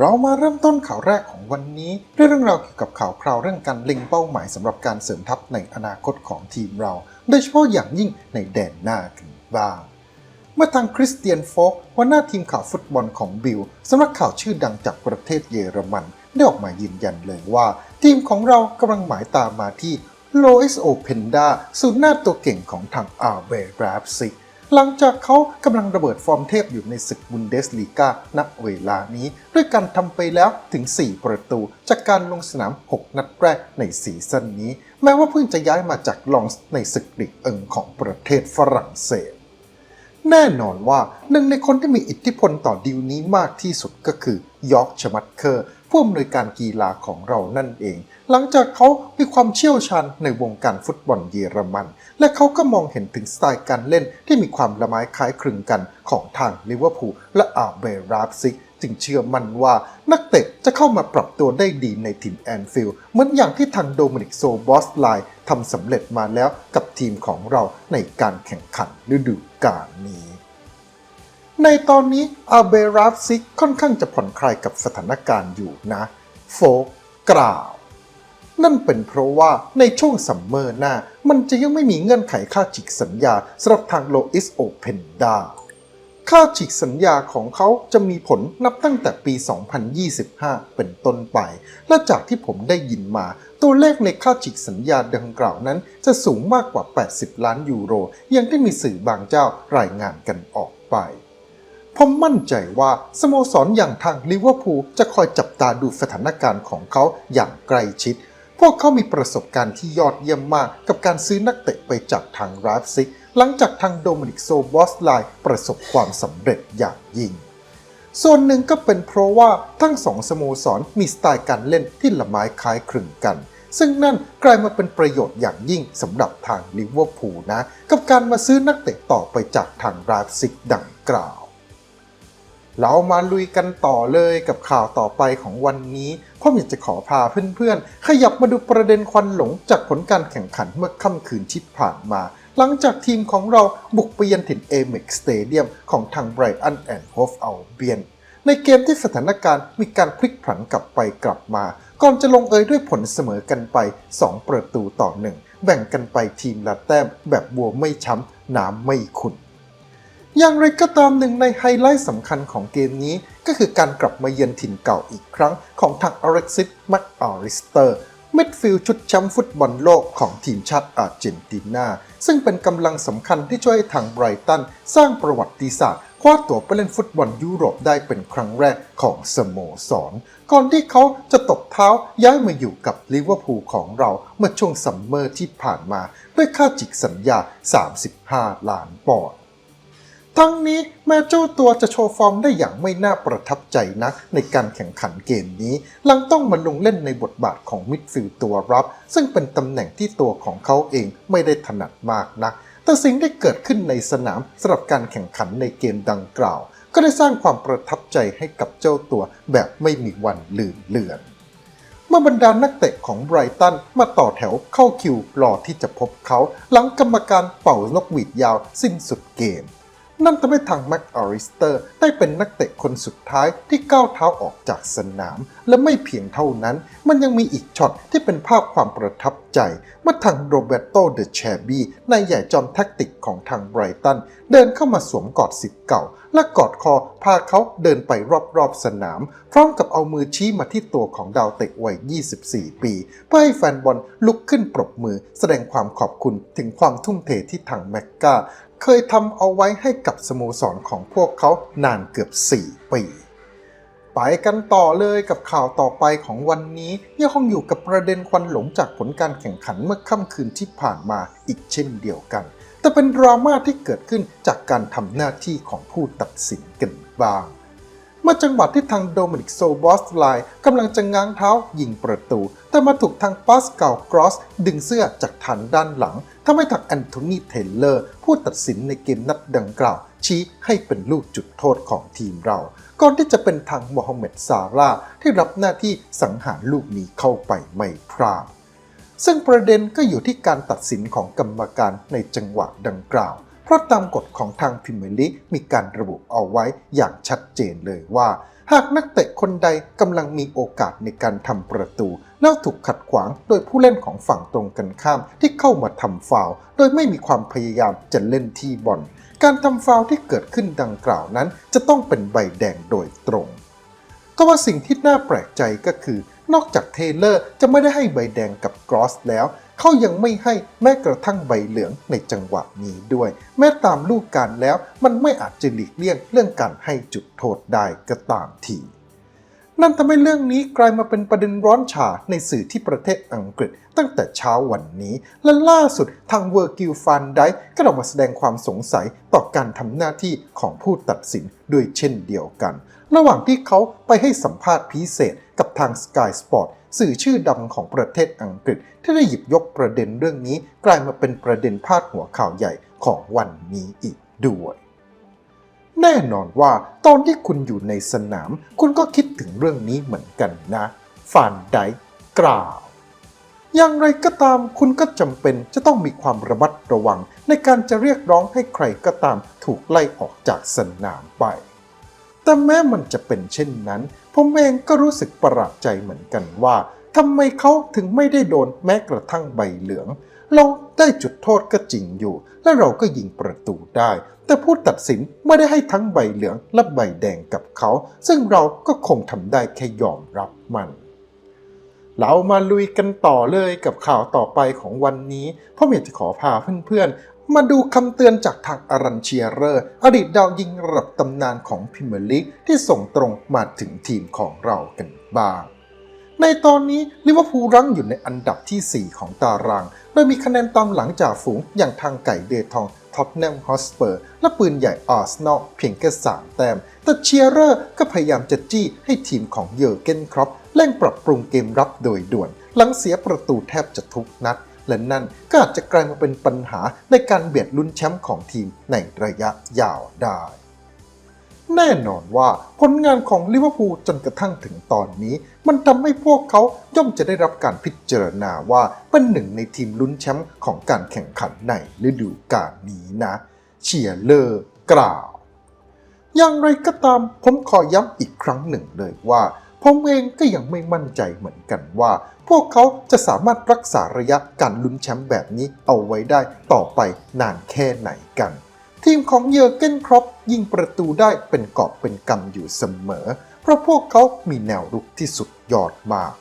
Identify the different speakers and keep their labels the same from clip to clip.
Speaker 1: เรามาเริ่มต้นข่าวแรกของวันนี้ด้วยเรื่องราวเกี่ยวกับข่าวคราวเรื่องการเล็งเป้าหมายสำหรับการเสริมทัพในอนาคตของทีมเรา โดยเฉพาะอย่างยิ่งในแดนหน้ากันบ้างเมื่อทางคริสเตียนโฟกหัวหน้าทีมข่าวฟุตบอลของบิลสำนักข่าวชื่อดังจากประเทศเยอรมัน ได้ออกมายืนยันเลยว่า ทีมของเรากำลังหมายตามมาที่โลเอสโอเพนดาศูนย์หน้าตัวเก่งของทางอาร์เบราฟซิก หลังจากเขากำลังระเบิดฟอร์มเทพอยู่ในศึกบุนเดสลีกาณเวลานี้ ด้วยการทำไปแล้วถึง 4 ประตู จากการลงสนาม 6 นัดแรกในซีซั่นนี้ แม้ว่าเพิ่งจะย้ายมาจากลองส์ในศึกลีกเอิงของประเทศฝรั่งเศส แน่นอนว่าหนึ่งในคนที่มีอิทธิพลต่อดีลนี้มากที่สุดก็คือยอร์กชมัตเคอร์ ผู้อำนวยการกีฬาของเรานั่นเอง หลังจากเขามีความเชี่ยวชาญในวงการฟุตบอลเยอรมัน และเขาก็มองเห็นถึงสไตล์การเล่นที่มีความละไม้คล้ายคลึงกันของทางลิเวอร์พูลและอาเบราฟซิก จึงเชื่อมั่นว่านักเตะจะเข้ามาปรับตัวได้ดีในทีมแอนฟิลด์เหมือนอย่างที่ทางโดมินิกโซบอสไลน์ทำสำเร็จมาแล้วกับทีมของเราในการแข่งขันฤดูกาลนี้ ในตอนนี้อาเบราฟซิกค่อนข้างจะผ่อนคลายกับสถานการณ์อยู่นะ โฟกกล่าว นั่นเป็นเพราะว่าในช่วงซัมเมอร์หน้า มันจะยังไม่มีเงื่อนไขค่าฉีกสัญญาสำหรับทางโลอิสโอเพนดาค่าฉีกสัญญาของเขาจะมีผลนับตั้งแต่ปี 2025 เป็นต้นไป และจากที่ผมได้ยินมา ตัวเลขในค่าฉีกสัญญาดังกล่าวนั้น จะสูงมากกว่า 80 ล้านยูโรย่างที่มีสื่อบางเจ้ารายงานกันออกไป ผมมั่นใจว่าสโมสรอย่างทางลิเวอร์พูลจะคอยจับตาดูสถานการณ์ของเขาอย่างใกล้ชิด พวกเขามีประสบการณ์ที่ยอดเยี่ยมมากกับการซื้อนักเตะไปจากทางราฟซิก หลังจากทางโดมินิกโซบอสไลน์ประสบความสำเร็จอย่างยิ่งส่วนหนึ่งก็เป็นเพราะว่าทั้งสองสโมสรมีสไตล์การเล่นที่ละไม้คล้ายคลึงกัน ซึ่งนั่นกลายมาเป็นประโยชน์อย่างยิ่งสำหรับทางลิเวอร์พูลนะ กับการมาซื้อนักเตะต่อไปจากทางราฟซิกดังกล่าว เรามาลุยกันต่อเลยกับข่าวต่อไปของวันนี้ผมอยากจะขอพาเพื่อนๆ ขยับมาดูประเด็นควันหลงจากผลการแข่งขันเมื่อค่ำคืนที่ผ่านมา หลังจากทีมของเราบุกไปเยือนถิ่นเอเม็กสเตเดียมของทางไบรอันแอนด์โฮฟเอัลเบียนในเกมที่สถานการณ์มีการพลิกผันกลับไปกลับมา ก่อนจะลงเอยด้วยผลเสมอกันไป 2 ประตูต่อหนึ่งแบ่งกันไปทีมละแต้มแบบบัวไม่ช้ำน้ำไม่ขุ่น อย่างไรก็ตามหนึ่งในไฮไลท์สำคัญของเกมนี้ ก็คือการกลับมาเยือนถิ่นเก่าอีกครั้งของทางอเร็กซิสแม็กอาริสเตอร์มิดฟิลด์ชุดแชมป์ฟุตบอลโลกของทีมชาติอาร์เจนตินา ซึ่งเป็นกำลังสำคัญที่ช่วยทางไบรตัน สร้างประวัติศาสตร์คว้าตั๋วไปเล่นฟุตบอลยุโรปได้เป็นครั้งแรกของสโมสร ก่อนที่เขาจะตบเท้าย้ายมาอยู่กับลิเวอร์พูลของเราเมื่อช่วงซัมเมอร์ที่ผ่านมา ด้วยค่าจิกสัญญา 35 ล้านปอนด์ ทั้งนี้แม้เจ้าตัวจะโชว์ฟอร์มได้อย่างไม่น่าประทับใจนักในการแข่งขันเกมนี้ หลังต้องมาลงเล่นในบทบาทของมิดฟิลด์ตัวรับ ซึ่งเป็นตำแหน่งที่ตัวของเขาเองไม่ได้ถนัดมากนัก แต่สิ่งที่เกิดขึ้นในสนามสำหรับการแข่งขันในเกมดังกล่าว ก็ได้สร้างความประทับใจให้กับเจ้าตัวแบบไม่มีวันลืมเลือนเมื่อบรรดานักเตะของไบรตันมาต่อแถวเข้าคิวรอที่จะพบเขา หลังกรรมการเป่านกหวีดยาวสิ้นสุดเกม นั่นทำให้ทางแม็กอาริสเตอร์ได้เป็นนักเตะคนสุดท้ายที่ก้าวเท้าออกจากสนาม และไม่เพียงเท่านั้น มันยังมีอีกช็อตที่เป็นภาพความประทับใจเมื่อทางโรเบโตเดเชบีนายใหญ่จอมแท็กติกของทางไบรตัน เดินเข้ามาสวมกอดสิทธิ์เก่า และกอดคอพาเขาเดินไปรอบๆสนาม พร้อมกับเอามือชี้มาที่ตัวของดาวเตะวัย 24 ปี เพื่อให้แฟนบอลลุกขึ้นปรบมือ แสดงความขอบคุณถึงความทุ่มเทที่ทางแมกกา เคยทำเอาไว้ให้กับสโมสรของพวกเขานานเกือบ 4 ปี ไปกันต่อเลยกับข่าวต่อไปของวันนี้ยังคงอยู่กับประเด็นควันหลงจากผลการแข่งขันเมื่อค่ำคืนที่ผ่านมาอีกเช่นเดียวกัน แต่เป็นดราม่าที่เกิดขึ้นจากการทำหน้าที่ของผู้ตัดสินกันบ้าง มื่อจังหวะที่ทางโดมินิกโซบอสไลน์กำลังจะง้างเท้ายิงประตู แต่มาถูกทางปาสกาลกรอส ดึงเสื้อจากฐานด้านหลังทำให้ทางแอนโทนีเทเลอร์ ผู้ตัดสินในเกมนัดดังกล่าว ชี้ให้เป็นลูกจุดโทษของทีมเรา ก่อนที่จะเป็นทางโมฮัมเหม็ดซาร่าห์ที่รับหน้าที่สังหารลูกนี้เข้าไปไม่พลาดซึ่งประเด็นก็อยู่ที่การตัดสินของกรรมการในจังหวะดังกล่าว เพราะตามกฎของทางพรีเมลีกมีการระบุเอาไว้อย่างชัดเจนเลยว่า หากนักเตะคนใดกำลังมีโอกาสในการทำประตู แล้วถูกขัดขวางโดยผู้เล่นของฝั่งตรงกันข้ามที่เข้ามาทำฟาวโดยไม่มีความพยายามจะเล่นที่บอลการทำฟาวที่เกิดขึ้นดังกล่าวนั้น จะต้องเป็นใบแดงโดยตรงก็ว่าสิ่งที่น่าแปลกใจก็คือ นอกจากเทเลอร์จะไม่ได้ให้ใบแดงกับกรอสแล้ว เขายังไม่ให้แม้กระทั่งใบเหลืองในจังหวะนี้ด้วย แม้ตามลูกการแล้วมันไม่อาจจะหลีกเลี่ยงเรื่องการให้จุดโทษได้ก็ตามทีนั่นทำให้เรื่องนี้กลายมาเป็นประเด็นร้อนฉาในสื่อที่ประเทศอังกฤษตั้งแต่เช้าวันนี้ และล่าสุดทางเวอร์กิลฟันไดก็ออกมาแสดงความสงสัยต่อการทำหน้าที่ของผู้ตัดสินด้วยเช่นเดียวกัน ระหว่างที่เขาไปให้สัมภาษณ์พิเศษกับทาง Sky Sport สื่อชื่อดังของประเทศอังกฤษ ที่ได้หยิบยกประเด็นเรื่องนี้ กลายมาเป็นประเด็นพาดหัวข่าวใหญ่ของวันนี้อีกด้วย แน่นอนว่าตอนที่คุณอยู่ในสนาม คุณก็คิดถึงเรื่องนี้เหมือนกันนะฟานไดกล่าวอย่างไรก็ตามคุณก็จำเป็นจะต้องมีความระมัดระวัง ในการจะเรียกร้องให้ใครก็ตามถูกไล่ออกจากสนามไป แต่แม้มันจะเป็นเช่นนั้น ผมเองก็รู้สึกประหลาดใจเหมือนกันว่าทำไมเขาถึงไม่ได้โดนแม้กระทั่งใบเหลือง เราได้จุดโทษก็จริงอยู่ และเราก็ยิงประตูได้ แต่ผู้ตัดสินไม่ได้ให้ทั้งใบเหลืองและใบแดงกับเขา ซึ่งเราก็คงทำได้แค่ยอมรับมันเรามาลุยกันต่อเลยกับข่าวต่อไปของวันนี้เพราะอยากจะขอพาเพื่อน มาดูคำเตือนจากทางอารันเชียเรอร์ อดีตดาวยิงระดับตำนานของพรีเมียร์ลีกที่ส่งตรงมาถึงทีมของเรากันบ้าง ในตอนนี้ลิเวอร์พูลรั้งอยู่ในอันดับที่ 4 ของตาราง โดยมีคะแนนตามหลังจากฝูงอย่างทางไก่เดทองท็อตแนมฮอสเปอร์ และปืนใหญ่อาร์เซนอลเพียงแค่3แต้ม แต่เชียร์เรอร์ก็พยายามจะจี้ให้ทีมของเยอร์เกนครอปเร่งปรับปรุงเกมรับโดยด่วน หลังเสียประตูแทบจะทุกนัด และนั่นก็อาจจะกลายมาเป็นปัญหาในการเบียดลุ้นแชมป์ของทีมในระยะยาวได้ แน่นอนว่าผลงานของลิเวอร์พูลจนกระทั่งถึงตอนนี้ มันทำให้พวกเขาย่อมจะได้รับการพิจารณาว่าเป็นหนึ่งในทีมลุ้นแชมป์ของการแข่งขันในฤดูกาลนี้นะ เชียร์เลอร์กล่าวอย่างไรก็ตามผมขอย้ำอีกครั้งหนึ่งเลยว่า ผมเองก็ยังไม่มั่นใจเหมือนกันว่า พวกเขาจะสามารถรักษาระยะการลุ้นแชมป์แบบนี้เอาไว้ได้ต่อไปนานแค่ไหนกัน ทีมของเยอร์เกนครอปยิงประตูได้เป็นกอบเป็นกำอยู่เสมอ เพราะพวกเขามีแนวรุกที่สุดยอดมาก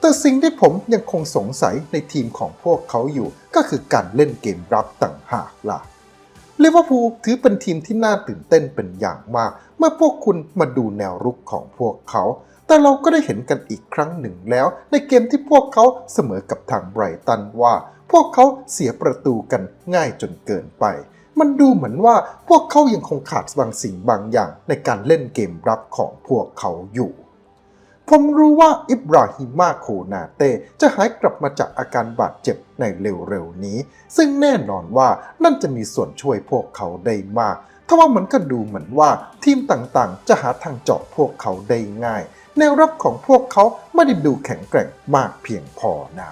Speaker 1: แต่สิ่งที่ผมยังคงสงสัยในทีมของพวกเขาอยู่ก็คือการเล่นเกมรับต่างหากล่ะลิเวอร์พูลถือเป็นทีมที่น่าตื่นเต้นเป็นอย่างมาก เมื่อพวกคุณมาดูแนวรุกของพวกเขา แต่เราก็ได้เห็นกันอีกครั้งหนึ่งแล้ว ในเกมที่พวกเขาเสมอกับทางไบรตันว่า พวกเขาเสียประตูกันง่ายจนเกินไป มันดูเหมือนว่าพวกเขายังคงขาดบางสิ่งบางอย่างในการเล่นเกมรับของพวกเขาอยู่ ผมรู้ว่าอิบราฮิมาโคนาเต้จะหายกลับมาจากอาการบาดเจ็บในเร็วๆนี้ ซึ่งแน่นอนว่านั่นจะมีส่วนช่วยพวกเขาได้มากทว่ามันก็ดูเหมือนว่าทีมต่างๆ จะหาทางเจาะพวกเขาได้ง่าย แนวรับของพวกเขาไม่ได้ดูแข็งแกร่งมากเพียงพอนะ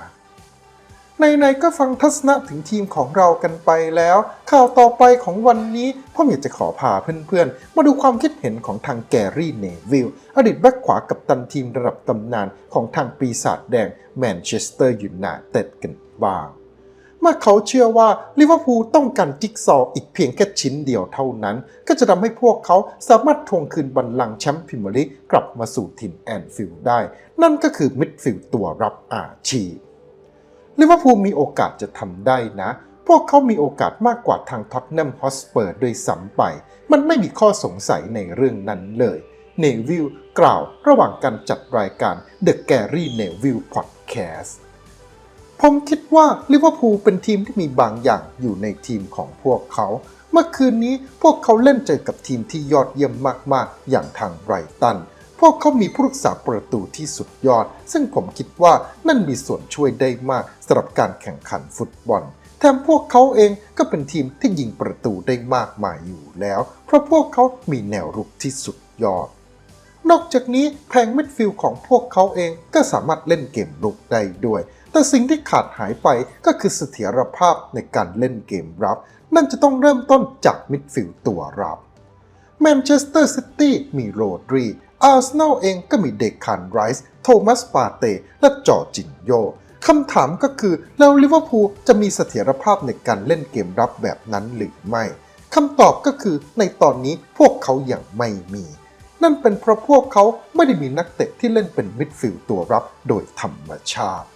Speaker 1: ในๆก็ฟังทัศนะถึงทีมของเรากันไปแล้ว ข่าวต่อไปของวันนี้พ่ออยากจะขอพาเพื่อนๆ มาดูความคิดเห็นของทางแกรี่เนวิลอดีตแบ็คขวากับตันทีมระดับตำนานของทางปีศาจแดงแมนเชสเตอร์ยูไนเต็ดกันบ้าง มื่อเขาเชื่อว่าลิเวอร์พูลต้องการจิ๊กซออีกเพียงแค่ชิ้นเดียวเท่านั้น ก็จะทำให้พวกเขาสามารถทวงคืนบัลลังก์แชมป์พรีเมียร์ลีกกลับมาสู่ถิ่นแอนฟิลด์ได้ นั่นก็คือมิดฟิลด์ตัวรับอาชีพลิเวอร์พูลมีโอกาสจะทำได้นะ พวกเขามีโอกาสมากกว่าทางท็อตแนมฮอสเปอร์ด้วยซ้ำไป มันไม่มีข้อสงสัยในเรื่องนั้นเลยเนวิลกล่าวระหว่างการจัดรายการ The Gary Neville Podcast ผมคิดว่าลิเวอร์พูลเป็นทีมที่มีบางอย่างอยู่ในทีมของพวกเขา เมื่อคืนนี้พวกเขาเล่นเจอกับทีมที่ยอดเยี่ยมมากๆ อย่างทางไรตัน พวกเขามีผู้รักษาประตูที่สุดยอด ซึ่งผมคิดว่านั่นมีส่วนช่วยได้มากสำหรับการแข่งขันฟุตบอลแถมพวกเขาเองก็เป็นทีมที่ยิงประตูได้มากมายอยู่แล้ว เพราะพวกเขามีแนวรุกที่สุดยอด นอกจากนี้แผงมิดฟิลด์ของพวกเขาเองก็สามารถเล่นเกมรุกได้ด้วย แต่สิ่งที่ขาดหายไปก็คือเสถียรภาพในการเล่นเกมรับ นั่นจะต้องเริ่มต้นจากมิดฟิลด์ตัวรับแมนเชสเตอร์ซิตี้มีโรดรี อาร์เซนอลเองก็มีเดคานไรส์โทมัสปาเตและจอร์จินโยคำถามก็คือแล้วลิเวอร์พูลจะมีเสถียรภาพในการเล่นเกมรับแบบนั้นหรือไม่คำตอบก็คือในตอนนี้พวกเขายัางไม่มี นั่นเป็นเพราะพวกเขาไม่ได้มีนักเตะที่เล่นเป็นมิดฟิลด์ตัวรับโดยธรรมชาติ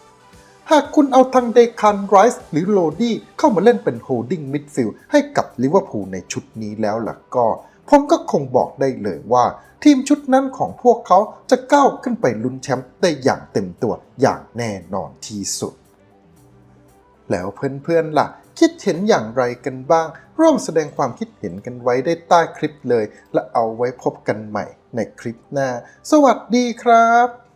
Speaker 1: หากคุณเอาทางเดคานไรส์หรือโลดี้เข้ามาเล่นเป็นโฮดิ้งมิดฟิลด์ให้กับลิเวอร์พูลในชุดนี้แล้วล่ะก็ ผมก็คงบอกได้เลยว่า ทีมชุดนั้นของพวกเขาจะก้าวขึ้นไปลุ้นแชมป์ได้อย่างเต็มตัวอย่างแน่นอนที่สุด แล้วเพื่อนๆล่ะ คิดเห็นอย่างไรกันบ้าง ร่วมแสดงความคิดเห็นกันไว้ได้ใต้คลิปเลย และเอาไว้พบกันใหม่ในคลิปหน้า สวัสดีครับ